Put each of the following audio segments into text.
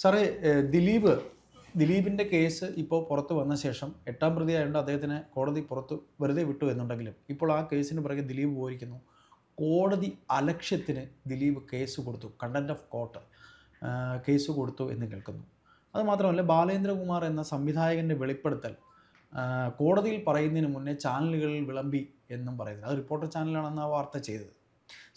സാറേ ദിലീപ് ദിലീപിന്റെ കേസ് ഇപ്പോൾ പുറത്ത് വന്ന ശേഷം എട്ടാം പ്രതി ആയതുകൊണ്ട് അദ്ദേഹത്തിനെ കോടതി പുറത്ത് വെറുതെ വിട്ടു എന്നുണ്ടെങ്കിലും ഇപ്പോൾ ആ കേസിന് പിറകെ ദിലീപ് പോയിരിക്കുന്നു. കോടതി അലക്ഷ്യത്തിന് ദിലീപ് കേസ് കൊടുത്തു കണ്ടന്റ് ഓഫ് കോർട്ട് കേസ് കൊടുത്തു എന്ന് കേൾക്കുന്നു. അതുമാത്രമല്ല ബാലേന്ദ്രകുമാർ എന്ന സംവിധായകന്റെ വെളിപ്പെടുത്തൽ കോടതിയിൽ പറയുന്നതിന് മുന്നേ ചാനലുകളിൽ വിളമ്പി എന്നും പറയുന്നത് അത് റിപ്പോർട്ടർ ചാനലാണെന്ന് ആ വാർത്ത ചെയ്തത്.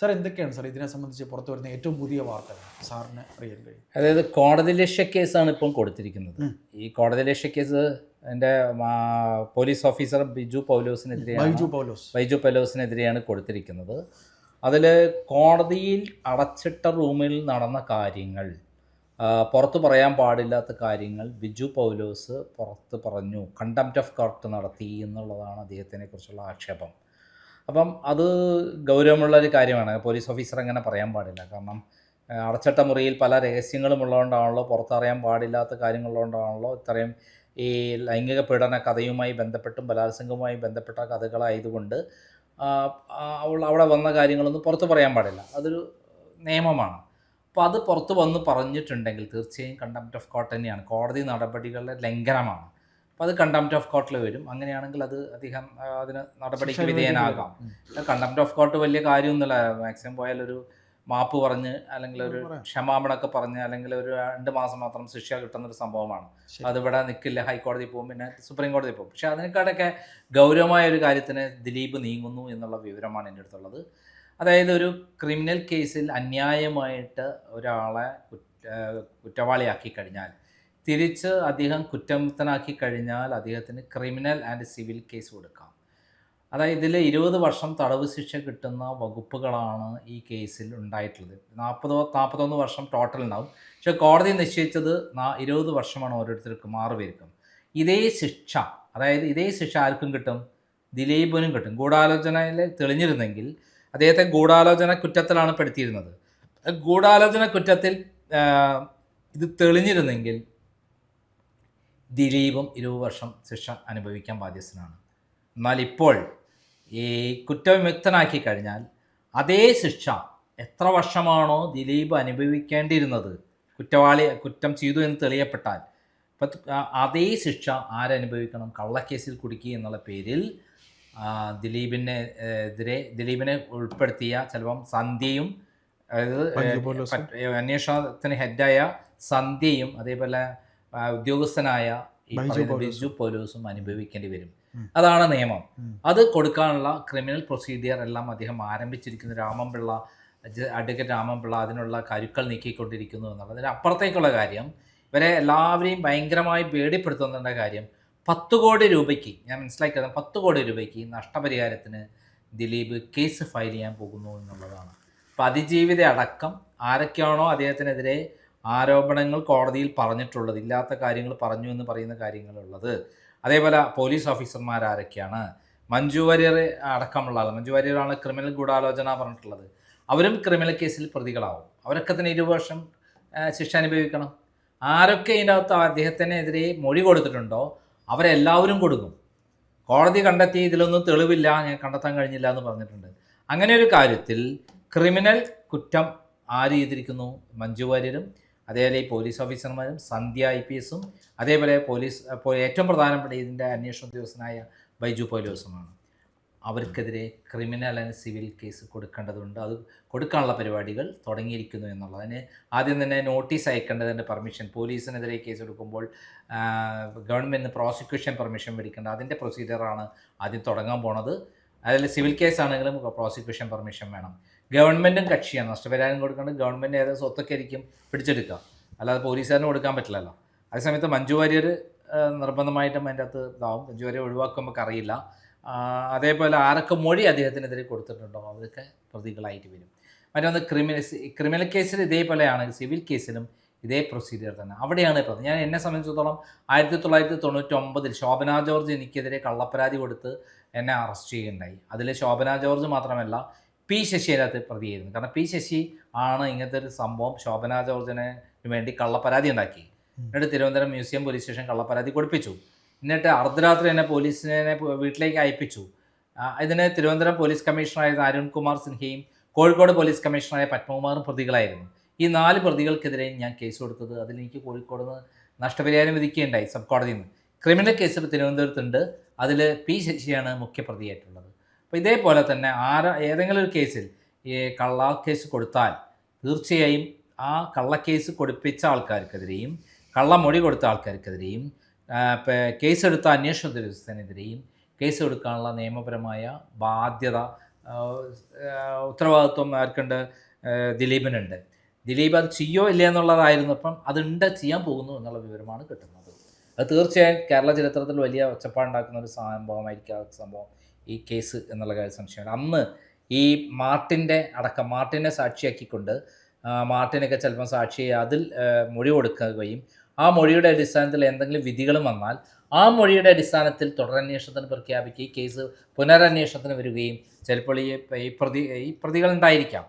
സാർ എന്തൊക്കെയാണ് സാർ ഇതിനെ സംബന്ധിച്ച് പുറത്തു വരുന്ന ഏറ്റവും പുതിയ വാർത്തകൾ സാറിന് അറിയാൻ കഴിയും? അതായത് കോടതി ലക്ഷ്യ കേസാണ് ഇപ്പം കൊടുത്തിരിക്കുന്നത്. ഈ കോടതി ലക്ഷ്യ കേസ് എന്റെ പോലീസ് ഓഫീസർ ബിജു പൗലോസിനെതിരെയാണ് ബൈജു പൗലോസ്. ബൈജു പൗലോസിനെതിരെയാണ് കൊടുത്തിരിക്കുന്നത്. അതിൽ കോടതിയിൽ അടച്ചിട്ട റൂമിൽ നടന്ന കാര്യങ്ങൾ പുറത്ത് പറയാൻ പാടില്ലാത്ത കാര്യങ്ങൾ ബിജു പൗലോസ് പുറത്ത് പറഞ്ഞു. കണ്ടംപ്റ്റ് ഓഫ് കോർട്ട് നടത്തി എന്നുള്ളതാണ് അദ്ദേഹത്തിനെ കുറിച്ചുള്ള ആക്ഷേപം. അപ്പം അത് ഗൗരവമുള്ള ഒരു കാര്യമാണ്. പോലീസ് ഓഫീസർ അങ്ങനെ പറയാൻ പാടില്ല. കാരണം അടച്ചട്ട മുറിയിൽ പല രഹസ്യങ്ങളും ഉള്ളതുകൊണ്ടാണല്ലോ പുറത്തറിയാൻ പാടില്ലാത്ത കാര്യങ്ങളുള്ളതുകൊണ്ടാണല്ലോ ഇത്രയും ഈ ലൈംഗിക പീഡന കഥയുമായി ബന്ധപ്പെട്ടും ബലാത്സംഗവുമായി ബന്ധപ്പെട്ട കഥകളായതുകൊണ്ട് അവൾ അവിടെ വന്ന കാര്യങ്ങളൊന്നും പുറത്ത് പറയാൻ പാടില്ല. അതൊരു നിയമമാണ്. അപ്പോൾ അത് പുറത്ത് വന്ന് പറഞ്ഞിട്ടുണ്ടെങ്കിൽ തീർച്ചയായും കണ്ടംപ്റ്റ് ഓഫ് കോർട്ട് തന്നെയാണ്. കോടതി നടപടികളുടെ ലംഘനമാണ്. അപ്പോൾ അത് കണ്ടംപ്റ്റ് ഓഫ് കോർട്ടിൽ വരും. അങ്ങനെയാണെങ്കിൽ അത് അധികം ആ, അതിന് നടപടിക്ക് വിധേയനാകാം. കണ്ടംപ്റ്റ് ഓഫ് കോർട്ട് വലിയ കാര്യമൊന്നുമില്ല. മാക്സിമം പോയാൽ ഒരു മാപ്പ് പറഞ്ഞ് അല്ലെങ്കിൽ ഒരു. ക്ഷമാപണമൊക്കെ പറഞ്ഞ് അല്ലെങ്കിൽ ഒരു രണ്ട് മാസം മാത്രം ശിക്ഷ കിട്ടുന്ന ഒരു സംഭവമാണ് അതിവിടെ നിൽക്കില്ല ഹൈക്കോടതി പോകും. പിന്നെ സുപ്രീം കോടതി പോകും. പക്ഷെ അതിനേക്കാളൊക്കെ ഗൗരവമായ ഒരു കാര്യത്തിന് ദിലീപ് നീങ്ങുന്നു എന്നുള്ള വിവരമാണ് എന്റെ അടുത്തുള്ളത്. അതായത് ഒരു ക്രിമിനൽ കേസിൽ അന്യായമായിട്ട് ഒരാളെ കുറ്റവാളിയാക്കി കഴിഞ്ഞാൽ തിരിച്ച് അദ്ദേഹം കുറ്റമുക്തനാക്കി കഴിഞ്ഞാൽ അദ്ദേഹത്തിന് ക്രിമിനൽ ആൻഡ് സിവിൽ കേസ് കൊടുക്കാം. അതായത് ഇതിൽ ഇരുപത് വർഷം തടവ് ശിക്ഷ കിട്ടുന്ന വകുപ്പുകളാണ് ഈ കേസിൽ ഉണ്ടായിട്ടുള്ളത്. നാൽപ്പതോ നാൽപ്പത്തൊന്ന് വർഷം ടോട്ടൽ ഉണ്ടാവും. പക്ഷേ കോടതി നിശ്ചയിച്ചത് ഇരുപത് വർഷമാണ് ഓരോരുത്തർക്കും ആറ് പേർക്കും ഇതേ ശിക്ഷ അതായത് ഇതേ ശിക്ഷ ആർക്കും കിട്ടും? ദിലീപിനും കിട്ടും. ഗൂഢാലോചനയിൽ തെളിഞ്ഞിരുന്നെങ്കിൽ അദ്ദേഹത്തെ ഗൂഢാലോചന കുറ്റത്തിലാണ് പെടുത്തിയിരുന്നത്. ഗൂഢാലോചന കുറ്റത്തിൽ ഇത് തെളിഞ്ഞിരുന്നെങ്കിൽ ദിലീപും ഇരുപത് വർഷം ശിക്ഷ അനുഭവിക്കാൻ ബാധ്യസ്ഥനാണ്. എന്നാൽ ഇപ്പോൾ ഈ കുറ്റവിമുക്തനാക്കി കഴിഞ്ഞാൽ അതേ ശിക്ഷ എത്ര വർഷമാണോ ദിലീപ് അനുഭവിക്കേണ്ടിയിരുന്നത്? കുറ്റവാളി കുറ്റം ചെയ്തു എന്ന് തെളിയപ്പെട്ടാൽ ഇപ്പം അതേ ശിക്ഷ ആരനുഭവിക്കണം കള്ളക്കേസിൽ കുടുക്കി എന്നുള്ള പേരിൽ ദിലീപിനെ എതിരെ ദിലീപിനെ ഉൾപ്പെടുത്തിയ ചിലപ്പം സന്ധ്യയും അതായത് അന്വേഷണത്തിന് ഹെഡായ സന്ധ്യയും അതേപോലെ ഉദ്യോഗസ്ഥനായ ഈ ബൈജു പറയുന്ന ബിജു പോലീസും അനുഭവിക്കേണ്ടി വരും. അതാണ് നിയമം. അത് കൊടുക്കാനുള്ള ക്രിമിനൽ പ്രൊസീജിയർ എല്ലാം അദ്ദേഹം ആരംഭിച്ചിരിക്കുന്നു. രാമൻപിള്ള ജ- അഡ്വക്കേറ്റ് രാമൻപിള്ള അതിനുള്ള കരുക്കൾ നീക്കിക്കൊണ്ടിരിക്കുന്നു എന്നുള്ളത്. അതിന് അപ്പുറത്തേക്കുള്ള കാര്യം ഇവരെ എല്ലാവരെയും ഭയങ്കരമായി പേടിപ്പെടുത്തുന്നതിന്റെ കാര്യം പത്ത് കോടി രൂപയ്ക്ക് ഞാൻ മനസ്സിലാക്കിയത് പത്ത് കോടി രൂപയ്ക്ക് നഷ്ടപരിഹാരത്തിന് ദിലീപ് കേസ് ഫയൽ ചെയ്യാൻ പോകുന്നു എന്നുള്ളതാണ്. അപ്പോൾ അതിജീവിത അടക്കം ആരൊക്കെയാണോ അദ്ദേഹത്തിനെതിരെ ആരോപണങ്ങൾ കോടതിയിൽ പറഞ്ഞിട്ടുള്ളത് ഇല്ലാത്ത കാര്യങ്ങൾ പറഞ്ഞു എന്ന് പറയുന്ന കാര്യങ്ങളുള്ളത്. അതേപോലെ പോലീസ് ഓഫീസർമാർ ആരൊക്കെയാണ്? മഞ്ജു വാര്യർ അടക്കമുള്ള ആൾ മഞ്ജു വാര്യറാണ് ക്രിമിനൽ ഗൂഢാലോചന പറഞ്ഞിട്ടുള്ളത്. അവരും ക്രിമിനൽ കേസിൽ പ്രതികളാവും. അവരൊക്കെ തന്നെ ഇരുപത് വർഷം ശിക്ഷ അനുഭവിക്കണം. ആരൊക്കെ ഇതിനകത്ത് അദ്ദേഹത്തിനെതിരെ മൊഴി കൊടുത്തിട്ടുണ്ടോ അവരെല്ലാവരും കൊടുക്കും. കോടതി കണ്ടെത്തി ഇതിലൊന്നും തെളിവില്ല ഞാൻ കണ്ടെത്താൻ കഴിഞ്ഞില്ല എന്ന് പറഞ്ഞിട്ടുണ്ട്. അങ്ങനെ ഒരു കാര്യത്തിൽ ക്രിമിനൽ കുറ്റം ആര് ചെയ്തിരിക്കുന്നു? മഞ്ജു വാര്യരും അതേപോലെ ഈ പോലീസ് ഓഫീസർമാരും സന്ധ്യ ഐ പി എസും അതേപോലെ പോലീസ് ഏറ്റവും പ്രധാനപ്പെട്ട ഇതിന്റെ അന്വേഷണ ഉദ്യോഗസ്ഥനായ ബൈജു പോലീസുമാണ്. അവർക്കെതിരെ ക്രിമിനൽ ആൻഡ് സിവിൽ കേസ് കൊടുക്കേണ്ടതുണ്ട്. അത് കൊടുക്കാനുള്ള പരിപാടികൾ തുടങ്ങിയിരിക്കുന്നു എന്നുള്ളത്. അതിന് ആദ്യം തന്നെ നോട്ടീസ് അയക്കേണ്ടതിന്റെ പെർമിഷൻ പോലീസിനെതിരെ കേസ് എടുക്കുമ്പോൾ ഗവൺമെന്റ് പ്രോസിക്യൂഷൻ പെർമിഷൻ മേടിക്കേണ്ട അതിന്റെ പ്രൊസീജിയറാണ് ആദ്യം തുടങ്ങാൻ പോണത്. അതിൽ സിവിൽ കേസ് ആണെങ്കിലും പ്രോസിക്യൂഷൻ പെർമിഷൻ വേണം. ഗവൺമെന്റും കക്ഷിയാണ്. നഷ്ടപരിഹാരം കൊടുക്കേണ്ടത് ഗവൺമെന്റ് സ്വത്തൊക്കെ ആയിരിക്കും പിടിച്ചെടുക്കുക. അല്ലാതെ പോലീസുകാരന് കൊടുക്കാൻ പറ്റില്ലല്ലോ. അതേസമയത്ത് മഞ്ജു വാര്യർ നിർബന്ധമായിട്ടും അതിന്റെ അകത്ത് ഇതാവും. മഞ്ജു വാര്യർ ഒഴിവാക്കുമ്പോൾ അറിയില്ല. അതേപോലെ ആരൊക്കെ മൊഴി അദ്ദേഹത്തിനെതിരെ കൊടുത്തിട്ടുണ്ടോ അവരൊക്കെ പ്രതികളായിട്ട് വരും. മറ്റൊന്ന് ക്രിമിനൽ ക്രിമിനൽ കേസിൽ ഇതേപോലെയാണ് സിവിൽ കേസിലും ഇതേ പ്രൊസീജിയർ തന്നെ. അവിടെയാണ് പറഞ്ഞത് ഞാൻ എന്നെ സംബന്ധിച്ചിടത്തോളം ആയിരത്തി തൊള്ളായിരത്തി തൊണ്ണൂറ്റി ഒമ്പതിൽ ശോഭന ജോർജ് എനിക്കെതിരെ കള്ളപ്പരാതി കൊടുത്ത് എന്നെ അറസ്റ്റ് ചെയ്യുകയുണ്ടായി. അതിൽ ശോഭന ജോർജ് മാത്രമല്ല പി ശശി അതിനകത്ത് പ്രതിയായിരുന്നു കാരണം പി ശശി ആണ് ഇങ്ങനത്തെ ഒരു സംഭവം ശോഭന ജോർജിന് വേണ്ടി കള്ളപ്പരാതി ഉണ്ടാക്കി. എന്നിട്ട് തിരുവനന്തപുരം മ്യൂസിയം പോലീസ് സ്റ്റേഷൻ കള്ളപ്പരാതി കൊടുപ്പിച്ചു. എന്നിട്ട് അർദ്ധരാത്രി എന്നെ പോലീസിനെ വീട്ടിലേക്ക് അയപ്പിച്ചു. ഇതിന് തിരുവനന്തപുരം പോലീസ് കമ്മീഷണറായിരുന്ന അരുൺ കുമാർ സിൻഹയും കോഴിക്കോട് പോലീസ് കമ്മീഷണറായ പത്മകുമാറും പ്രതികളായിരുന്നു. ഈ നാല് പ്രതികൾക്കെതിരെ ഞാൻ കേസ് കൊടുത്തത് അതിൽ എനിക്ക് കോഴിക്കോട് നിന്ന് നഷ്ടപരിഹാരം വിധിക്കുകയുണ്ടായി സബ് കോടതിയിൽ നിന്ന്. ക്രിമിനൽ കേസ് തിരുവനന്തപുരത്തുണ്ട്. അതിൽ പി ശശിയാണ് മുഖ്യപ്രതിയായിട്ടുള്ളത്. അപ്പോൾ ഇതേപോലെ തന്നെ ആര ഏതെങ്കിലും ഒരു കേസിൽ ഈ കള്ള കേസ് കൊടുത്താൽ തീർച്ചയായും ആ കള്ളക്കേസ് കൊടുപ്പിച്ച ആൾക്കാർക്കെതിരെയും കള്ളമൊഴി കൊടുത്ത ആൾക്കാർക്കെതിരെയും കേസെടുത്ത അന്വേഷണ ഉദ്യോഗസ്ഥനെതിരെയും കേസ് കൊടുക്കാനുള്ള നിയമപരമായ ബാധ്യത ഉത്തരവാദിത്വം ആർക്കുണ്ട്? ദിലീപിനുണ്ട്. ദിലീപ് അത് ചെയ്യോ ഇല്ല എന്നുള്ളതായിരുന്നു അപ്പം അതുണ്ട് ചെയ്യാൻ പോകുന്നു എന്നുള്ള വിവരമാണ് കിട്ടുന്നത്. അത് തീർച്ചയായും കേരള ചരിത്രത്തിൽ വലിയ ഒച്ചപ്പാടുണ്ടാക്കുന്ന ഒരു സംഭവമായിരിക്കും ആ സംഭവം. ഈ കേസ് എന്നുള്ള കാര്യം സംശയമാണ്. അന്ന് ഈ മാർട്ടിന്റെ അടക്കം മാർട്ടിനെ സാക്ഷിയാക്കിക്കൊണ്ട് മാർട്ടിനൊക്കെ ചിലപ്പോൾ സാക്ഷി അതിൽ മൊഴി കൊടുക്കുകയും ആ മൊഴിയുടെ അടിസ്ഥാനത്തിൽ എന്തെങ്കിലും വിധികളും വന്നാൽ ആ മൊഴിയുടെ അടിസ്ഥാനത്തിൽ തുടരന്വേഷണത്തിന് പ്രഖ്യാപിക്കുക ഈ കേസ് പുനരന്വേഷണത്തിന് വരികയും ചിലപ്പോൾ ഈ ഈ പ്രതി ഈ പ്രതികളുണ്ടായിരിക്കാം.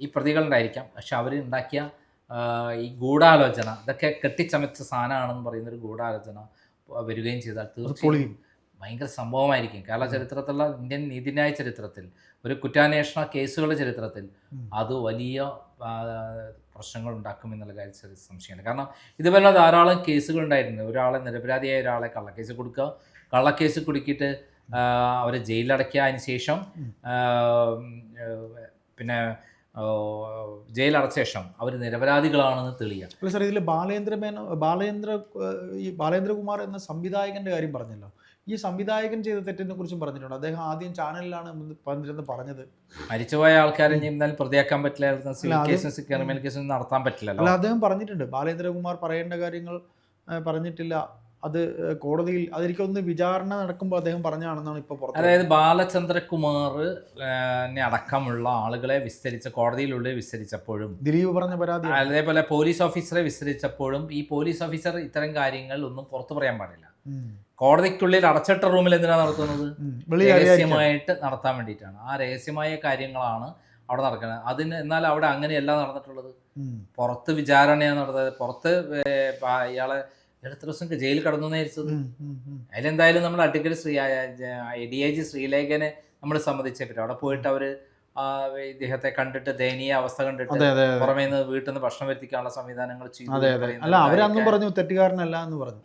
ഈ പ്രതികളുണ്ടായിരിക്കാം. പക്ഷെ അവർ ഉണ്ടാക്കിയ ഈ ഗൂഢാലോചന ഇതൊക്കെ കെട്ടിച്ചമച്ച സാധനമാണെന്ന് പറയുന്നൊരു ഗൂഢാലോചന വരികയും ചെയ്താൽ തീർച്ചയായും. ഭയങ്കര സംഭവമായിരിക്കും. കേരള ചരിത്രത്തിലുള്ള ഇന്ത്യൻ നീതിന്യായ ചരിത്രത്തിൽ ഒരു കുറ്റാന്വേഷണ കേസുകളുടെ ചരിത്രത്തിൽ. അത് വലിയ പ്രശ്നങ്ങൾ ഉണ്ടാക്കും എന്നുള്ള കാര്യം ചെറിയ സംശയമാണ് കാരണം ഇതുപോലെ ധാരാളം കേസുകൾ ഉണ്ടായിരുന്നു ഒരാളെ നിരപരാധിയായ ഒരാളെ കള്ളക്കേസ് കൊടുക്കുക കള്ളക്കേസ് കുടുക്കിയിട്ട് അവരെ ജയിലിലടയ്ക്കുക അതിന് ശേഷം പിന്നെ ജയിലടച്ച ശേഷം അവർ നിരപരാധികളാണെന്ന് തെളിയുക. സാർ ഇതിൽ ബാലേന്ദ്ര മേനോ ബാലേന്ദ്ര ഈ ബാലേന്ദ്രകുമാർ എന്ന സംവിധായകന്റെ കാര്യം പറഞ്ഞല്ലോ. ഈ സംവിധായകൻ ചെയ്ത തെറ്റിനെ കുറിച്ചും പറഞ്ഞിട്ടുണ്ട്. അദ്ദേഹം ആദ്യം ചാനലിലാണ് പറഞ്ഞിരുന്നത് പറഞ്ഞത്. മരിച്ചുപോയ ആൾക്കാരെ എന്തായാലും പ്രതിയാക്കാൻ പറ്റില്ലായിരുന്നു. കേസും ക്രിമിനൽ കേസും നടത്താൻ പറ്റില്ല അല്ല അദ്ദേഹം പറഞ്ഞിട്ടുണ്ട്. ബാലേന്ദ്രകുമാർ പറയേണ്ട കാര്യങ്ങൾ പറഞ്ഞിട്ടില്ല. അത് കോടതിയിൽ അതെനിക്കൊന്ന് വിചാരണ നടക്കുമ്പോൾ അദ്ദേഹം പറഞ്ഞാണെന്നാണ് ഇപ്പോൾ പുറത്ത് അതായത് ബാലചന്ദ്രകുമാർ അടക്കമുള്ള ആളുകളെ വിസ്തരിച്ച കോടതിയിലുള്ളിൽ വിസ്തരിച്ചപ്പോഴും ദിലീപ് പറഞ്ഞ പരാതി അതേപോലെ പോലീസ് ഓഫീസറെ വിസ്തരിച്ചപ്പോഴും ഈ പോലീസ് ഓഫീസർ ഇത്തരം കാര്യങ്ങൾ ഒന്നും പുറത്തു പറയാൻ പാടില്ല. കോടതിക്കുള്ളിൽ അടച്ചിട്ട റൂമിൽ എന്തിനാ നടത്തുന്നത്? രഹസ്യമായിട്ട് നടത്താൻ വേണ്ടിയിട്ടാണ്. ആ രഹസ്യമായ കാര്യങ്ങളാണ് അവിടെ നടക്കുന്നത്. അതിന് എന്നാൽ അവിടെ അങ്ങനെയല്ല നടന്നിട്ടുള്ളത്. പുറത്ത് വിചാരണയാണ് നടന്നത്. പുറത്ത് ഇയാളെ എത്ര ദിവസം ജയിലിൽ കടന്നു നേരിച്ചത്. അതിലെന്തായാലും നമ്മൾ advocate Shri D I G ശ്രീലേഖനെ നമ്മൾ സംബന്ധിച്ചേ പറ്റും. അവിടെ പോയിട്ട് അവർ ഇദ്ദേഹത്തെ കണ്ടിട്ട് ദയനീയ അവസ്ഥ കണ്ടിട്ട്. പുറമേ നിന്ന് വീട്ടിൽ നിന്ന് ഭക്ഷണം വരുത്തിക്കാനുള്ള സംവിധാനങ്ങൾ ചെയ്തു അല്ല അവരന്നും പറഞ്ഞു തെറ്റുകാരനല്ല എന്ന് പറഞ്ഞു.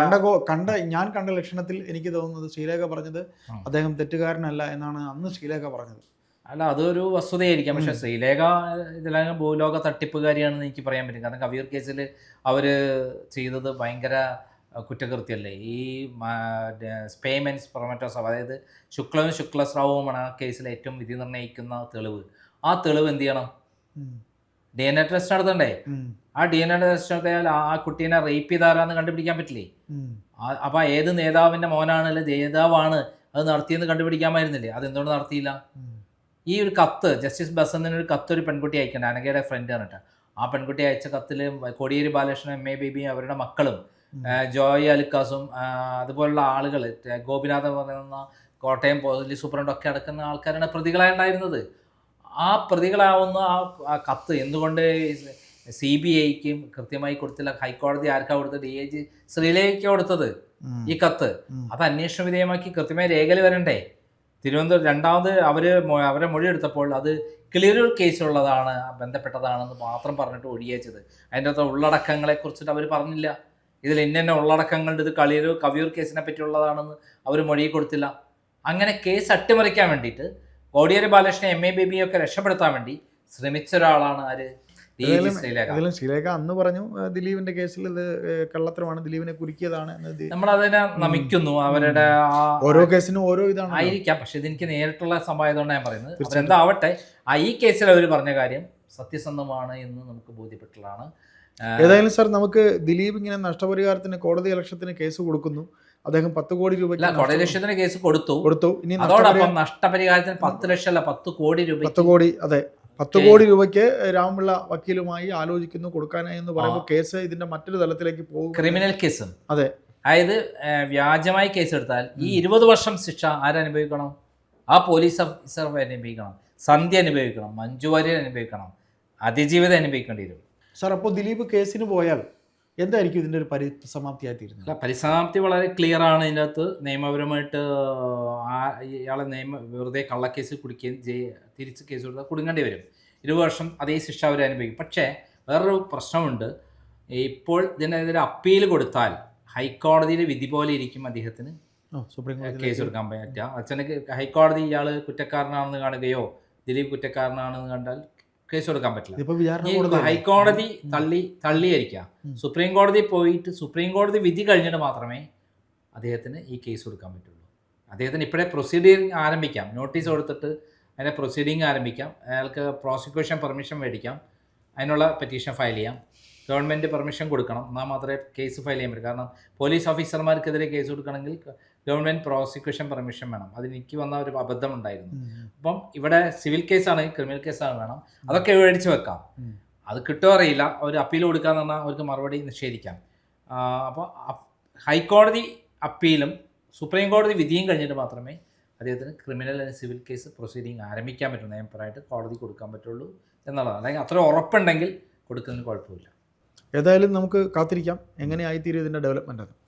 കണ്ട കണ്ട ഞാൻ കണ്ട ലക്ഷണത്തിൽ എനിക്ക് തോന്നുന്നത് ശ്രീലേഖ പറഞ്ഞത് അദ്ദേഹം തെറ്റുകാരനല്ല എന്നാണ് അന്ന് ശ്രീലേഖ പറഞ്ഞത്. അല്ല അതൊരു വസ്തുതയായിരിക്കാം. പക്ഷെ. ശ്രീലേഖ ഇതിലും ഭൂലോക തട്ടിപ്പുകാരിയാണെന്ന് എനിക്ക് പറയാൻ പറ്റും കാരണം കവിയർ കേസിൽ അവർ ചെയ്തത് ഭയങ്കര കുറ്റകൃത്യമല്ലേ? ഈ സ്പേമെൻസ് പ്രൊമറ്റോസോ അതായത് ശുക്ലവും ശുക്ലസ്രാവുമാണ് ആ കേസിൽ ഏറ്റവും വിധി നിർണയിക്കുന്ന തെളിവ്. ആ തെളിവ് എന്ത് ചെയ്യണം? ഡി എൻ എ ടെസ്റ്റ് നടത്തണ്ടേ? ആ ഡി എൻ എ ടെസ്റ്റ് നടത്തിയാൽ ആ കുട്ടീനെ റേപ്പ് ചെയ്താരാന്ന് കണ്ടുപിടിക്കാൻ പറ്റില്ലേ? അപ്പം ഏത് നേതാവിന്റെ മോനാണ് അല്ലെ നേതാവാണ് അത് നടത്തിയെന്ന് കണ്ടുപിടിക്കാമായിരുന്നില്ലേ? അതെന്തുകൊണ്ട് നടത്തിയില്ല. ഈ ഒരു കത്ത് ജസ്റ്റിസ് ബസന്തിന് ഒരു കത്ത് ഒരു പെൺകുട്ടി അയക്കണ്ട. അനഘയുടെ ഫ്രണ്ട് പറഞ്ഞിട്ട്. ആ പെൺകുട്ടി അയച്ച കത്തിൽ കോടിയേരി ബാലകൃഷ്ണൻ എം എ ബേബിയും അവരുടെ മക്കളും ജോയ് അലുക്കാസും അതുപോലുള്ള ആളുകൾ ഗോപിനാഥ് പറയുന്ന കോട്ടയം പോലീസ് സൂപ്രണ്ടും ഒക്കെ അടക്കുന്ന ആൾക്കാരാണ് പ്രതികളായി ഉണ്ടായിരുന്നത്. ആ പ്രതികളാവുന്ന ആ കത്ത് എന്തുകൊണ്ട് സി ബി ഐക്കും കൃത്യമായി കൊടുത്തില്ല? ഹൈക്കോടതി ആർക്കാ കൊടുത്തത്? ഡി ഐ ജി ശ്രീലേഖയ്ക്ക് കൊടുത്തത് ഈ കത്ത്. അത് അന്വേഷണ വിധേയമാക്കി കൃത്യമായി രേഖയിൽ വരണ്ടേ? തിരുവനന്തപുരം രണ്ടാമത് അവർ അവരെ മൊഴി എടുത്തപ്പോൾ അത് ക്ലിയർ കേസുള്ളതാണ് ബന്ധപ്പെട്ടതാണെന്ന് മാത്രം പറഞ്ഞിട്ട് ഒഴിയേച്ചത്. അതിന്റെ അകത്ത് ഉള്ളടക്കങ്ങളെ കുറിച്ചിട്ട് അവർ പറഞ്ഞില്ല. ഇതിൽ ഇന്ന ഉള്ളടക്കങ്ങളുടെ ഇത് കളിയൊരു കവിയൂർ കേസിനെ പറ്റിയുള്ളതാണെന്ന് അവർ മൊഴി കൊടുത്തില്ല. അങ്ങനെ കേസ് അട്ടിമറിക്കാൻ വേണ്ടിയിട്ട് കോടിയേരി ബാലകൃഷ്ണൻ എം എ ബേബിയൊക്കെ രക്ഷപ്പെടുത്താൻ വേണ്ടി ശ്രമിച്ച ഒരാളാണ് ആര്? ഏതായാലും- ശ്രീലേഖ. അന്ന് പറഞ്ഞു ദിലീപിന്റെ കേസിൽ ഇത് കള്ളത്തരമാണ് ദിലീപിനെ കുരുക്കിയതാണ് എന്ന് അതിനെ നമിക്കുന്നു. അവരുടെ ഓരോ കേസിനും ഓരോ ഇതാണ്. ആയിരിക്കാം. പക്ഷെ ഇതെനിക്ക് നേരിട്ടുള്ള സംഭവമായതുകൊണ്ട് ഞാൻ പറയുന്നത്. എന്താവട്ടെ ആ ഈ കേസിൽ അവർ പറഞ്ഞ കാര്യം സത്യസന്ധമാണ് എന്ന് നമുക്ക് ബോധ്യപ്പെട്ടുള്ളതാണ്. ഏതായാലും സാർ നമുക്ക് ദിലീപ് ഇങ്ങനെ നഷ്ടപരിഹാരത്തിന് കോടതി ഇലക്ഷത്തിന് കേസ് കൊടുക്കുന്നു. അദ്ദേഹം പത്ത് കോടി രൂപ കോടതി ലക്ഷത്തിന് കേസ് കൊടുത്തു. കൊടുത്തു. ഇനി അതോടൊപ്പം നഷ്ടപരിഹാരത്തിന് പത്ത് ലക്ഷം അല്ല പത്ത് കോടി രൂപ പത്ത് കോടി അതെ. പത്ത് കോടി രൂപയ്ക്ക് രാമപിള്ള വക്കീലുമായി ആലോചിക്കുന്നു. കൊടുക്കാനായി എന്ന് പറയുമ്പോൾ കേസ് ഇതിന്റെ മറ്റൊരു തലത്തിലേക്ക് പോകും. Criminal case. അതെ. അതായത് വ്യാജമായി കേസെടുത്താൽ ഈ. ഇരുപത് വർഷം ശിക്ഷ ആരനുഭവിക്കണം ആ പോലീസ് ഓഫീസർ അനുഭവിക്കണം. സന്ധ്യ അനുഭവിക്കണം. മഞ്ജു വാര്യർ അനുഭവിക്കണം. അതിജീവിതം അനുഭവിക്കേണ്ടി വരും. സാർ അപ്പോൾ ദിലീപ് കേസിന് പോയാൽ എന്തായിരിക്കും ഇതിന്റെ ഒരു പരിസമാപ്തിയായി തീരുന്നത് അല്ല പരിസമാപ്തി വളരെ ക്ലിയർ ആണ് ഇതിന്റെ അകത്ത് നിയമപരമായിട്ട് ആ ഇയാളെ നിയമ വെറുതെ കള്ളക്കേസ് കുടിക്കുകയും ചെയ്യ തിരിച്ച് കേസ് കൊടുത്താൽ കുടുങ്ങേണ്ടി വരും. ഇരുപത് വർഷം അതേ ശിക്ഷ അവർ അനുഭവിക്കും. പക്ഷേ വേറൊരു പ്രശ്നമുണ്ട്. ഇപ്പോൾ ഇതിനെതിരെ അപ്പീൽ കൊടുത്താൽ ഹൈക്കോടതിയിലെ വിധി പോലെ ഇരിക്കും അദ്ദേഹത്തിന്. സുപ്രീം കോടതി കേസ് കൊടുക്കാൻ പറ്റുക അച്ഛനക്ക് ഹൈക്കോടതി ഇയാൾ കുറ്റക്കാരനാണെന്ന് കാണുകയോ ദിലീപ് കുറ്റക്കാരനാണെന്ന് കണ്ടാൽ കേസ് കൊടുക്കാൻ പറ്റില്ല. വിചാരണ കോടതി ഹൈക്കോടതി തള്ളി തള്ളിയായിരിക്കാം. സുപ്രീം കോടതി പോയിട്ട് സുപ്രീം കോടതി വിധി കഴിഞ്ഞിട്ട് മാത്രമേ അദ്ദേഹത്തിന് ഈ കേസ് കൊടുക്കാൻ പറ്റുള്ളൂ. അദ്ദേഹത്തിന് ഇപ്പോഴേ പ്രൊസീഡിയറിങ് ആരംഭിക്കാം. നോട്ടീസ് കൊടുത്തിട്ട് അതിന്റെ പ്രൊസീഡിങ് ആരംഭിക്കാം. അയാൾക്ക് പ്രോസിക്യൂഷൻ പെർമിഷൻ മേടിക്കാം. അതിനുള്ള പെറ്റീഷൻ ഫയൽ ചെയ്യാം. ഗവൺമെന്റ് പെർമിഷൻ കൊടുക്കണം. എന്നാൽ മാത്രമേ കേസ് ഫയൽ ചെയ്യാൻ പറ്റൂ. കാരണം പോലീസ് ഓഫീസർമാർക്കെതിരെ കേസ് കൊടുക്കണമെങ്കിൽ ഗവൺമെന്റ് പ്രോസിക്യൂഷൻ പെർമിഷൻ വേണം. അതിന് എനിക്ക് വന്ന ഒരു അബദ്ധം ഉണ്ടായിരുന്നു. അപ്പം ഇവിടെ സിവിൽ കേസാണ് ക്രിമിനൽ കേസാണ് വേണം. അതൊക്കെ മേടിച്ച് വെക്കാം. അത് കിട്ടുമോ അറിയില്ല. അവർ അപ്പീൽ കൊടുക്കാന്ന് പറഞ്ഞാൽ അവർക്ക് മറുപടി നിഷേധിക്കാം. അപ്പോൾ ഹൈക്കോടതി അപ്പീലും സുപ്രീം കോടതി വിധിയും കഴിഞ്ഞിട്ട് മാത്രമേ അദ്ദേഹത്തിന് ക്രിമിനൽ അല്ലെങ്കിൽ സിവിൽ കേസ് പ്രൊസീഡിങ് ആരംഭിക്കാൻ പറ്റും നിയമപരമായിട്ട് കോടതി കൊടുക്കാൻ പറ്റുള്ളൂ എന്നുള്ളതാണ്. അല്ലെങ്കിൽ അത്ര ഉറപ്പുണ്ടെങ്കിൽ കൊടുക്കുന്നതിന് കുഴപ്പമില്ല. ഏതായാലും നമുക്ക് കാത്തിരിക്കാം. എങ്ങനെയായിത്തീരും ഇതിന്റെ ഡെവലപ്മെന്റ് അത്?